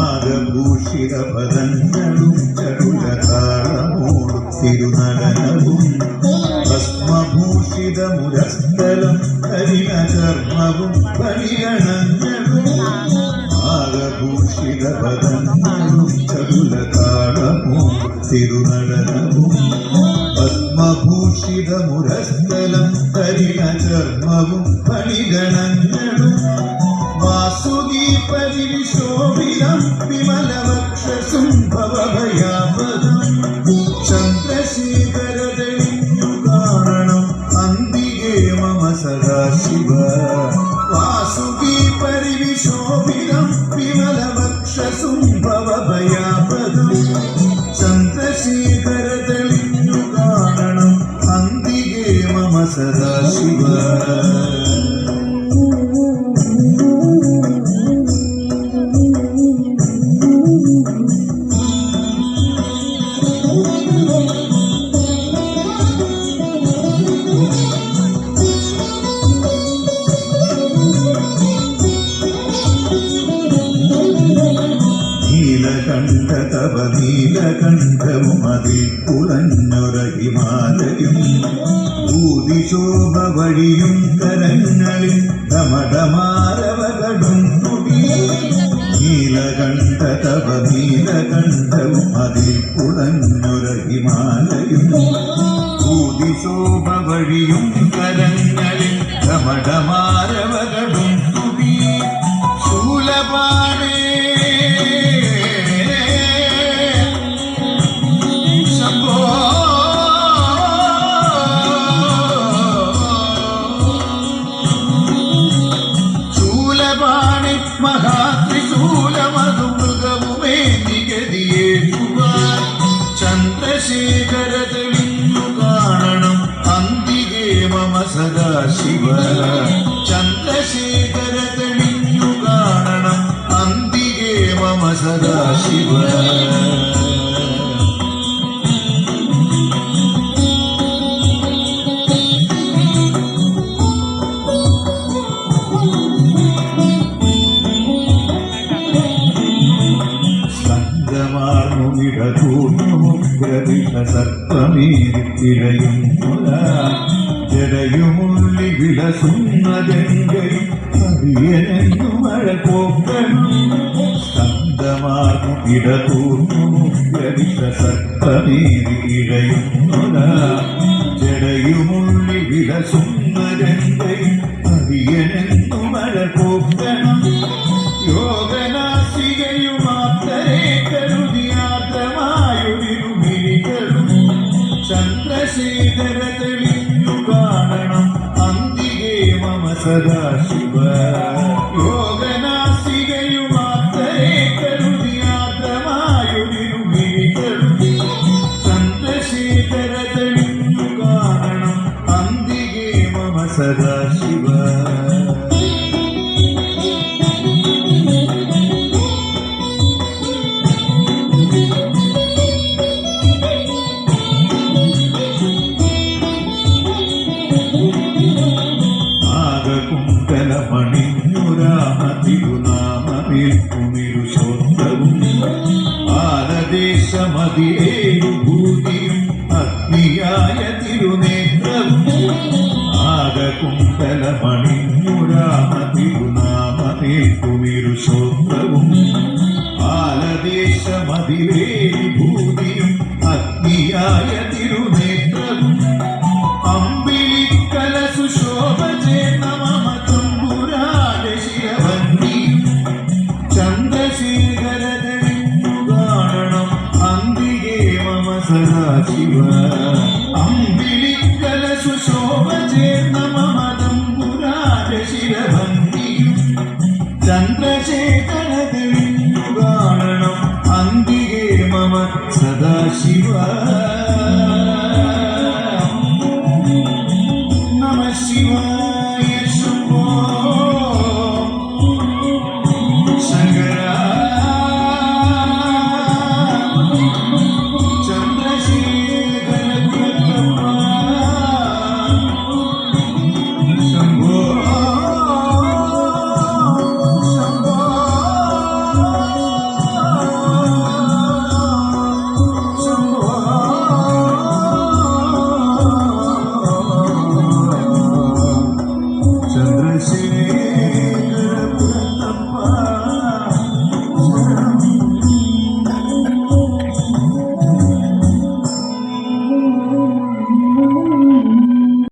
ആകഭൂഷിത പദങ്ങളും ചടുലതാളമോടും തിരുനടനവും ഭസ്മഭൂഷിത മുരസ്ഥലം കരിണ ചർമ്മവും പരിഗണങ്ങളും ആകഭൂഷിത പദങ്ങളും തിരുനടനവും ഭസ്മഭൂഷിത മുരസ്ഥലം കരിണ ചർമ്മവും വിമലവക്ഷസും ഭവഭയാപദം ചന്ദ്രശേഖരതെളിഞ്ഞു കാണണം അന്തികേ മമ സദാശിവ വാസുകി പരിവിശോഭിതം വിമലവക്ഷസും ഭവഭയാപദം ചന്ദ്രശേഖരതെളിഞ്ഞു കാണണം അന്തികേ മമ സദാശിവ. നീലകണ്ഠ തവ നീലകണ്ഠവും അതിൽ ഹിമാലയും. ഭൂതിശോഭ വഴിയും കരങ്ങളിൽ തമടമാരവകടും തുടി നീലകണ്ഠ തവ നീലകണ്ഠവും അതിൽ പുളഞ്ഞൊര ഭൂതിശോഭ വഴിയും കരങ്ങളിൽ ഡമഡമാരവകടും സദാശിവ. ചന്ദ്രശേഖര തെളിഞ്ഞു കാണണം അന്തികേ മമ സദാശിവ. സംഗമാർമുമിടതൂർണമുഗ്രവിഷ സർപ്പമേരിത്തിഴയും ജടയുമുള്ളി വിളസുന്നതെങ്കയും അടിയനെന്നു മഴ പോക്കണം ശബ്ദമാർമുമിടതൂർണമുഗ്രവിഷ സർപ്പമേരിത്തിഴയും ജടയുമുള്ളി വിളസുന്നതെങ്കയും അടിയനെന്നു മഴ പോക്കണം യോഗനാസികയുമാത്രേ കരുതിയാത്രമായൊരിരുമിരികളും ചന്ദ്രശേഖര തെളിഞ്ഞു മമ സദാശിവ ആലദേശമതിവേഴു Shiva.